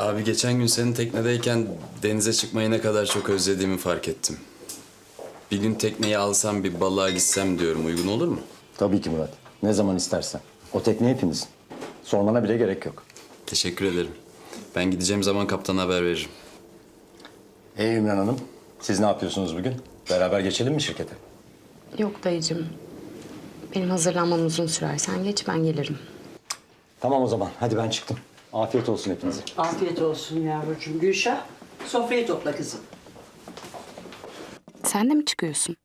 Abi geçen gün senin teknedeyken denize çıkmayı ne kadar çok özlediğimi fark ettim. Bir gün tekneyi alsam bir balığa gitsem diyorum. Uygun olur mu? Tabii ki Murat. Ne zaman istersen. O tekne hepimizin. Sormana bile gerek yok. Teşekkür ederim. Ben gideceğim zaman kaptana haber veririm. Hey Ümran Hanım, siz ne yapıyorsunuz bugün? Beraber geçelim mi şirkete? Yok dayıcığım. Benim hazırlanmam uzun sürer. Sen geç ben gelirim. Tamam o zaman. Hadi ben çıktım. Afiyet olsun hepinize. Afiyet olsun yavrucuğum. Gülşah, sofrayı topla kızım. Sen de mi çıkıyorsun?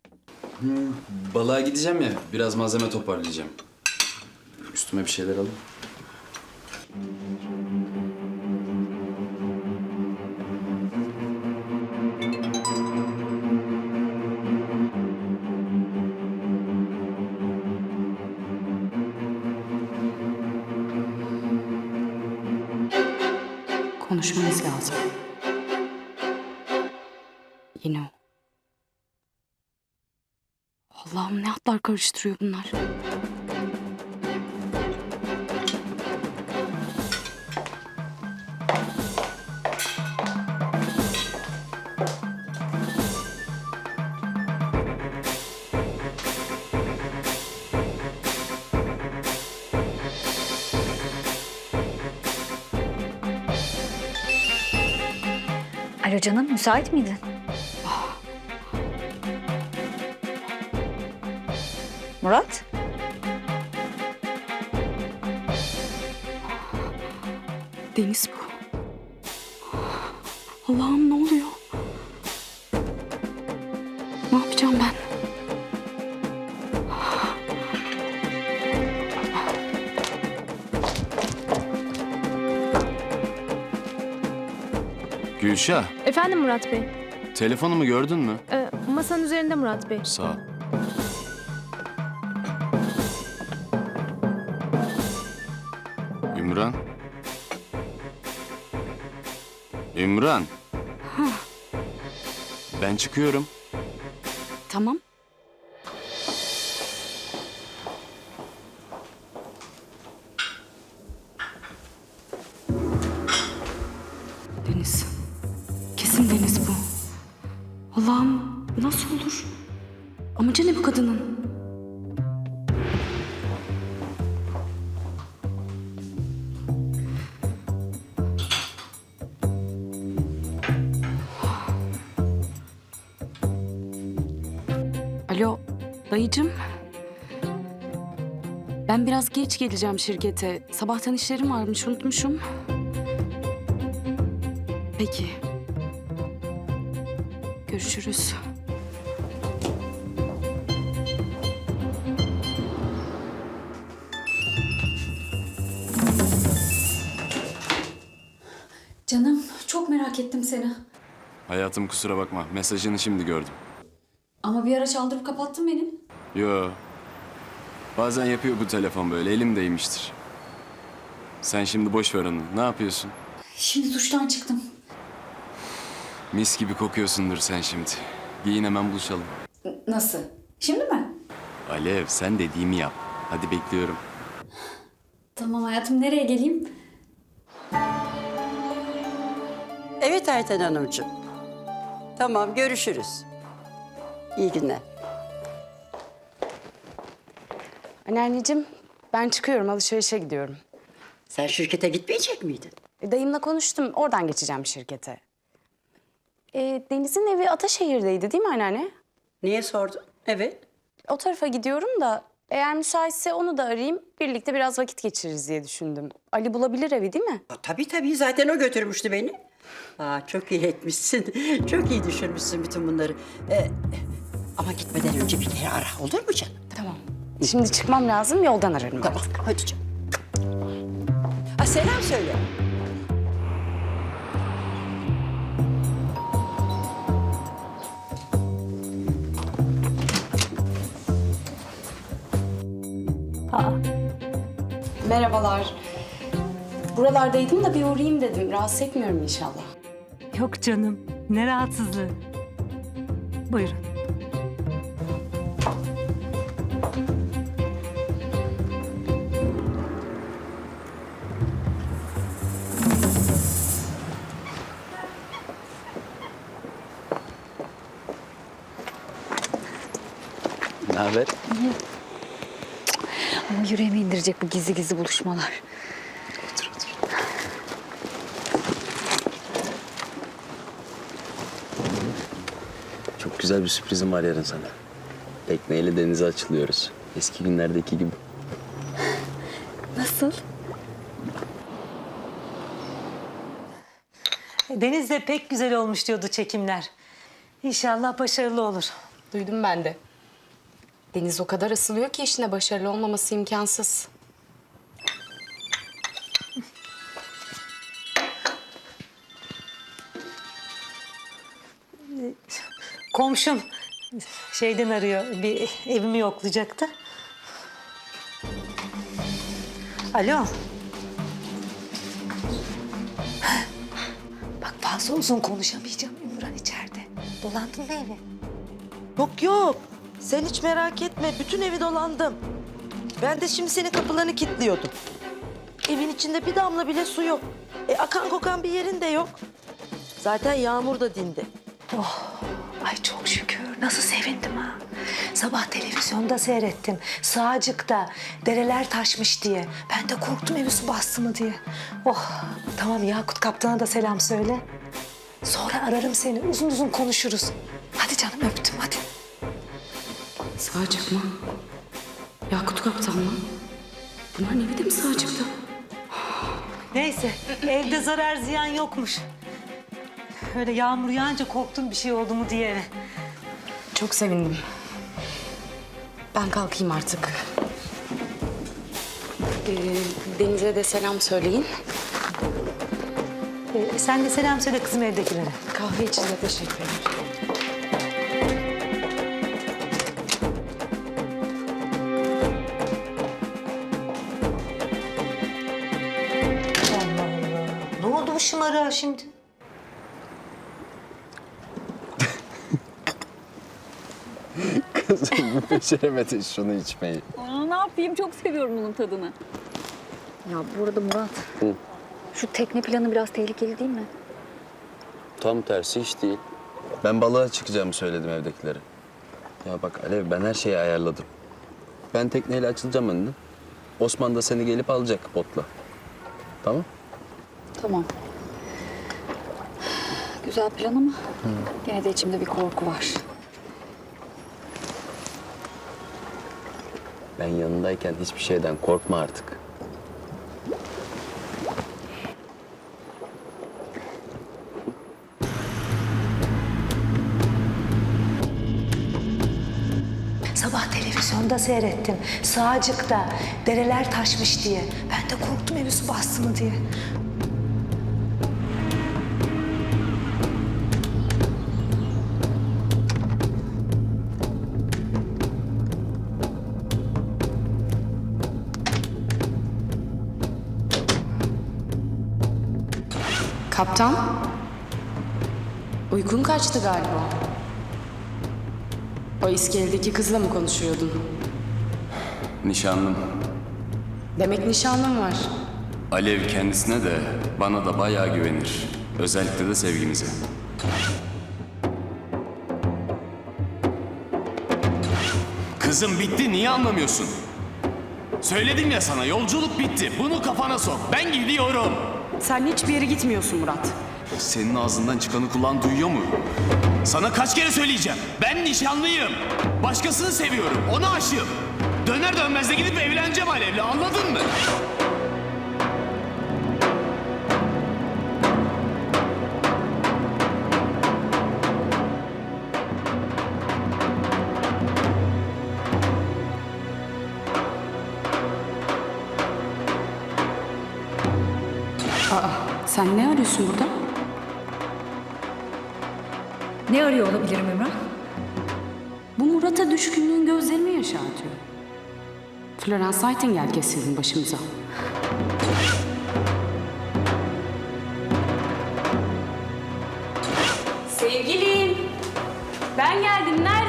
Balığa gideceğim ya. Biraz malzeme toparlayacağım. Üstüme bir şeyler alayım. Konuşmamız lazım. Yine o. Allah'ım ne hatlar karıştırıyor bunlar. Alo canım, müsait miydin? Murat? Deniz bu. Allah'ım ne Gülşah, Efendim Murat Bey. telefonumu gördün mü? Ee, masanın üzerinde Murat Bey. Sağ ol. Ümran. Ümran. Ben çıkıyorum. Tamam. Alo, dayıcım. Ben biraz geç geleceğim şirkete. Sabahtan işlerim varmış, unutmuşum. Peki. Görüşürüz. Canım, çok merak ettim seni. Hayatım kusura bakma. Mesajını şimdi gördüm. Ama bir ara çaldırıp kapattın beni. Yo. Bazen yapıyor bu telefon böyle. Elimdeymiştir. Sen şimdi boş ver onu. Ne yapıyorsun? Şimdi duştan çıktım. Mis gibi kokuyorsundur sen şimdi. Giyin hemen buluşalım. N- Nasıl? Şimdi mi? Alev sen dediğimi yap. Hadi bekliyorum. Tamam hayatım, nereye geleyim? Evet Ayten Hanımcığım. Tamam, görüşürüz. İyi günler. Anneanneciğim, ben çıkıyorum, alışverişe gidiyorum. Sen şirkete gitmeyecek miydin? E, dayımla konuştum, oradan geçeceğim şirkete. E, Deniz'in evi Ataşehir'deydi değil mi anneanne? Niye sordun? Evet. O tarafa gidiyorum da eğer müsaitse onu da arayayım. Birlikte biraz vakit geçiririz diye düşündüm. Ali bulabilir evi değil mi? Aa, tabii tabii, zaten o götürmüştü beni. Aa, çok iyi etmişsin. Çok iyi düşünmüşsün bütün bunları. Ee, ama gitmeden önce bir kere ara, olur mu canım? Tamam. Şimdi çıkmam lazım, yoldan ararım Tamam, artık. hadi canım. Aa, selam söyle. Merhabalar. Buralardaydım da bir uğrayayım dedim. Rahatsız etmiyorum inşallah. Yok canım. Ne rahatsızlığı. Buyurun. Haber? Ama yüreğime indirecek bu gizli gizli buluşmalar. Otur otur. Çok güzel bir sürprizim var yarın sana. Tekneyle denize açılıyoruz. Eski günlerdeki gibi. Nasıl? Deniz'de pek güzel olmuş diyordu çekimler. İnşallah başarılı olur. Duydum ben de. Deniz o kadar asılıyor ki işine başarılı olmaması imkansız. Komşum şeyden arıyor, bir evimi yoklayacaktı. Alo. Bak fazla uzun konuşamayacağım Ümran içeride. Dolandın mı evi? Yok yok. Sen hiç merak etme. Bütün evi dolandım. Ben de şimdi senin kapılarını kilitliyordum. Evin içinde bir damla bile su yok. E, akan kokan bir yerin de yok. Zaten yağmur da dindi. Ay çok şükür. Nasıl sevindim ha. Sabah televizyonda seyrettim. Sağcık'ta dereler taşmış diye. Ben de korktum evi su bastı mı diye. Oh tamam Yakut kaptana da selam söyle. Sonra ararım seni. Uzun uzun konuşuruz. Hadi canım öptüm hadi. Sağcık mı? Yakut Kaptan mı? Bunların evi de mi Sağcık'ta? Neyse evde zarar ziyan yokmuş. Öyle yağmur yağınca korktum bir şey oldu mu diye. Çok sevindim. Ben kalkayım artık. Ee, Deniz'e de selam söyleyin. Ee, sen de selam söyle kızım evdekilere. Kahve için de teşekkür ederim. Şimdi? Beceremedin şunu içmeyi. Aa, ne yapayım çok seviyorum bunun tadını. Ya bu arada Murat. Şu tekne planı biraz tehlikeli değil mi? Tam tersi hiç değil. Ben balığa çıkacağımı söyledim evdekilere. Ya bak Alev ben her şeyi ayarladım. Ben tekneyle açılacağım önüne. Osman da seni gelip alacak botla. Tamam? Tamam. Güzel plan ama gene de içimde bir korku var. Ben yanındayken hiçbir şeyden korkma artık. Sabah televizyonda seyrettim. Sağcık'ta dereler taşmış diye. Ben de korktum evi su bastı mı diye. Kaptan. Uykun kaçtı galiba. O iskeledeki kızla mı konuşuyordun? Nişanlım. Demek nişanlın var. Alev kendisine de bana da bayağı güvenir. Özellikle de sevgimize. Kızım bitti niye anlamıyorsun? Söyledim ya sana yolculuk bitti. Bunu kafana sok. Ben gidiyorum. Sen hiçbir yere gitmiyorsun Murat. Senin ağzından çıkanı kulağın duyuyor mu? Sana kaç kere söyleyeceğim. Ben nişanlıyım. Başkasını seviyorum. Ona aşığım. Döner dönmez de gidip evleneceğim Alev'le anladın mı? Sen ne arıyorsun burada? Ne arıyor olabilirim Ümran? Bu Murat'a düşkünlüğün gözlerimi yaşartıyor. Florence Nightingale kesildi başımıza. Sevgilim, ben geldim. Neredesin?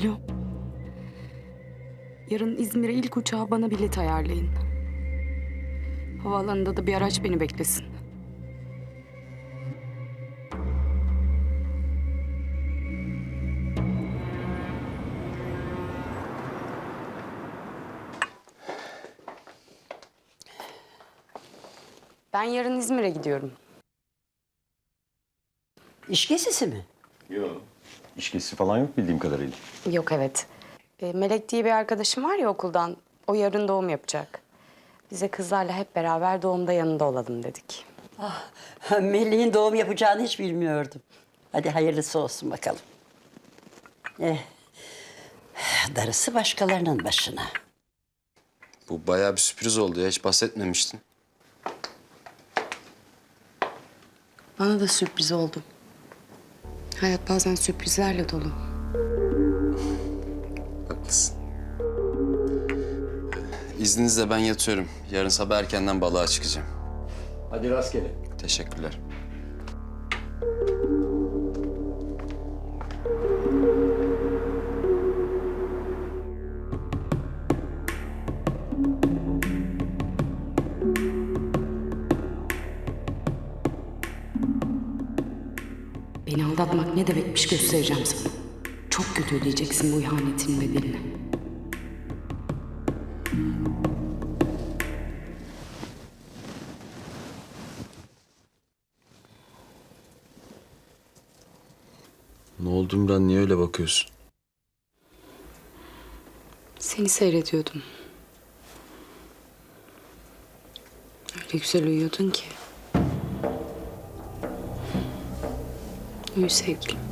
Alo. Yarın İzmir'e ilk uçağa bana bilet ayarlayın. Havaalanında da bir araç beni beklesin. Ben yarın İzmir'e gidiyorum. İş gezisi mi? Yok. İş gezisi falan yok bildiğim kadarıyla. Yok evet. E, Melek diye bir arkadaşım var ya okuldan. O yarın doğum yapacak. Bize kızlarla hep beraber doğumda yanında olalım dedik. Melih'in doğum yapacağını hiç bilmiyordum. Hadi hayırlısı olsun bakalım. Eh, darısı başkalarının başına. Bu bayağı bir sürpriz oldu ya. Hiç bahsetmemiştin. Bana da sürpriz oldu. Hayat bazen sürprizlerle dolu. Haklısın. İzninizle ben yatıyorum. Yarın sabah erkenden balığa çıkacağım. Hadi rastgele. Teşekkürler. Aldatmak ne demekmiş göstereceğim sana. Çok kötü ödeyeceksin bu ihanetin bedelini. Ne oldu Ümran? Niye öyle bakıyorsun? Seni seyrediyordum. Öyle güzel uyuyordun ki. Uyu sevgilim.